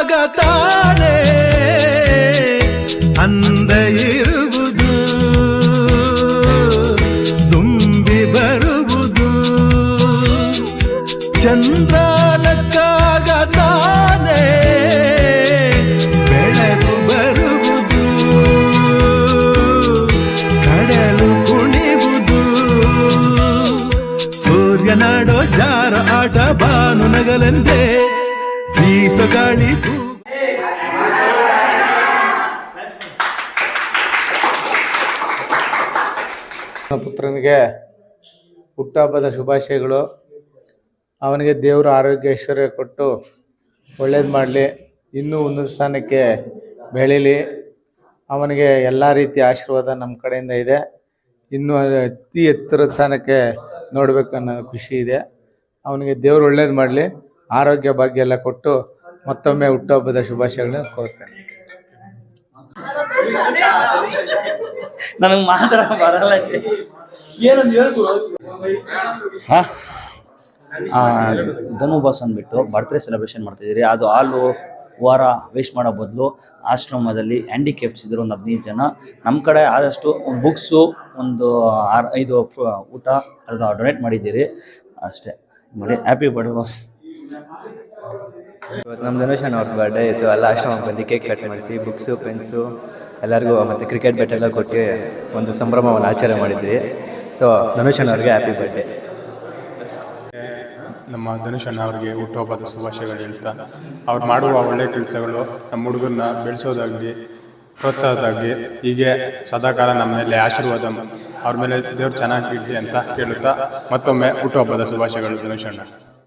ನಕ್ಕಾಗ ತಾನೇ ಅಂದ ಇರುವುದು ತುಂಬಿ ಬರುವುದು ಚಂದ್ರ ನಕ್ಕಾಗ ತಾನೇ ಬೆಳಕು ಬರುವುದು ಕಡಲು ಕುಣಿವುದು ಸೂರ್ಯನಾಡೋ ಜಾರ ಆಟ ಬಾನು ನಗಲೆಂದೇ ನನ್ನ ಪುತ್ರನಿಗೆ ಹುಟ್ಟುಹಬ್ಬದ ಶುಭಾಶಯಗಳು. ಅವನಿಗೆ ದೇವರು ಆರೋಗ್ಯ ಐಶ್ವರ್ಯ ಕೊಟ್ಟು ಒಳ್ಳೇದು ಮಾಡಲಿ. ಇನ್ನೂ ಉನ್ನತ ಸ್ಥಾನಕ್ಕೆ ಬೆಳೀಲಿ. ಅವನಿಗೆ ಎಲ್ಲ ರೀತಿಯ ಆಶೀರ್ವಾದ ನಮ್ಮ ಕಡೆಯಿಂದ ಇದೆ. ಇನ್ನೂ ಅತಿ ಎತ್ತರದ ಸ್ಥಾನಕ್ಕೆ ನೋಡಬೇಕು ಅನ್ನೋ ಖುಷಿ ಇದೆ. ಅವನಿಗೆ ದೇವರು ಒಳ್ಳೇದು ಮಾಡಲಿ. ಆರೋಗ್ಯ ಭಾಗ್ಯ ಎಲ್ಲ ಕೊಟ್ಟು ಮತ್ತೊಮ್ಮೆ ಹುಟ್ಟುಹಬ್ಬದ ಶುಭಾಶಯಗಳನ್ನ ಕೋರ್ತೇನೆ. ನನಗೆ ಮಾತ್ರ ಬರಲ್ಲ ಹಾ? ಧನು ಬಾಸ್ ಅಂದ್ಬಿಟ್ಟು ಬರ್ತ್ಡೇ ಸೆಲೆಬ್ರೇಷನ್ ಮಾಡ್ತಿದ್ದೀರಿ. ಅದು ಹಾಲು ವಾರ ವೇಸ್ಟ್ ಮಾಡೋ ಬದಲು ಆಶ್ರಮದಲ್ಲಿ ಹ್ಯಾಂಡಿಕ್ಯಾಪ್ಸ್ ಇದ್ರು ಒಂದು ಹದಿನೈದು ಜನ. ನಮ್ಮ ಕಡೆ ಆದಷ್ಟು ಬುಕ್ಸು ಒಂದು ಆರು ಐದು ಫ- ಊಟ ಅದು ಡೊನೇಟ್ ಮಾಡಿದ್ದೀರಿ. ಅಷ್ಟೇ. ಮಾಡಿ ಹ್ಯಾಪಿ ಬರ್ಡೇ ಬಾಸ್. ಇವತ್ತು ನಮ್ಮ ಧನುಷ್ ಅಣ್ಣ ಅವ್ರ ಬರ್ಡೇ ಇತ್ತು ಎಲ್ಲ ಆಶ್ರಮಕ್ಕೆ ಬಂದು ಕೇಕ್ ಕಟ್ ಮಾಡಿಸಿ ಬುಕ್ಸು ಪೆನ್ಸು ಎಲ್ಲರಿಗೂ ಮತ್ತು ಕ್ರಿಕೆಟ್ ಬೆಟ್ ಎಲ್ಲ ಕೊಟ್ಟು ಒಂದು ಸಂಭ್ರಮವನ್ನು ಆಚರಣೆ ಮಾಡಿದ್ವಿ. ಸೊ ಧನುಷ್ ಅಣ್ಣ ಅವ್ರಿಗೆ ಹ್ಯಾಪಿ ಬರ್ಡೇ ನಮ್ಮ ಧನುಷ್ ಅಣ್ಣ ಅವರಿಗೆ ಹುಟ್ಟುಹಬ್ಬದ ಶುಭಾಶಯಗಳು ಹೇಳ್ತಾ, ಅವ್ರು ಮಾಡುವ ಒಳ್ಳೆಯ ಕೆಲಸಗಳು ನಮ್ಮ ಹುಡುಗರನ್ನ ಬೆಳೆಸೋದಾಗಲಿ, ಪ್ರೋತ್ಸಾಹದಾಗಲಿ, ಹೀಗೆ ಸದಾಕಾಲ ನಮ್ಮ ಮೇಲೆ ಆಶೀರ್ವಾದ, ಅವ್ರ ಮೇಲೆ ದೇವ್ರು ಚೆನ್ನಾಗಿ ಇಡಲಿ ಅಂತ ಕೇಳುತ್ತಾ ಮತ್ತೊಮ್ಮೆ ಹುಟ್ಟುಹಬ್ಬದ ಶುಭಾಶಯಗಳು ಧನುಷ್ ಅಣ್ಣ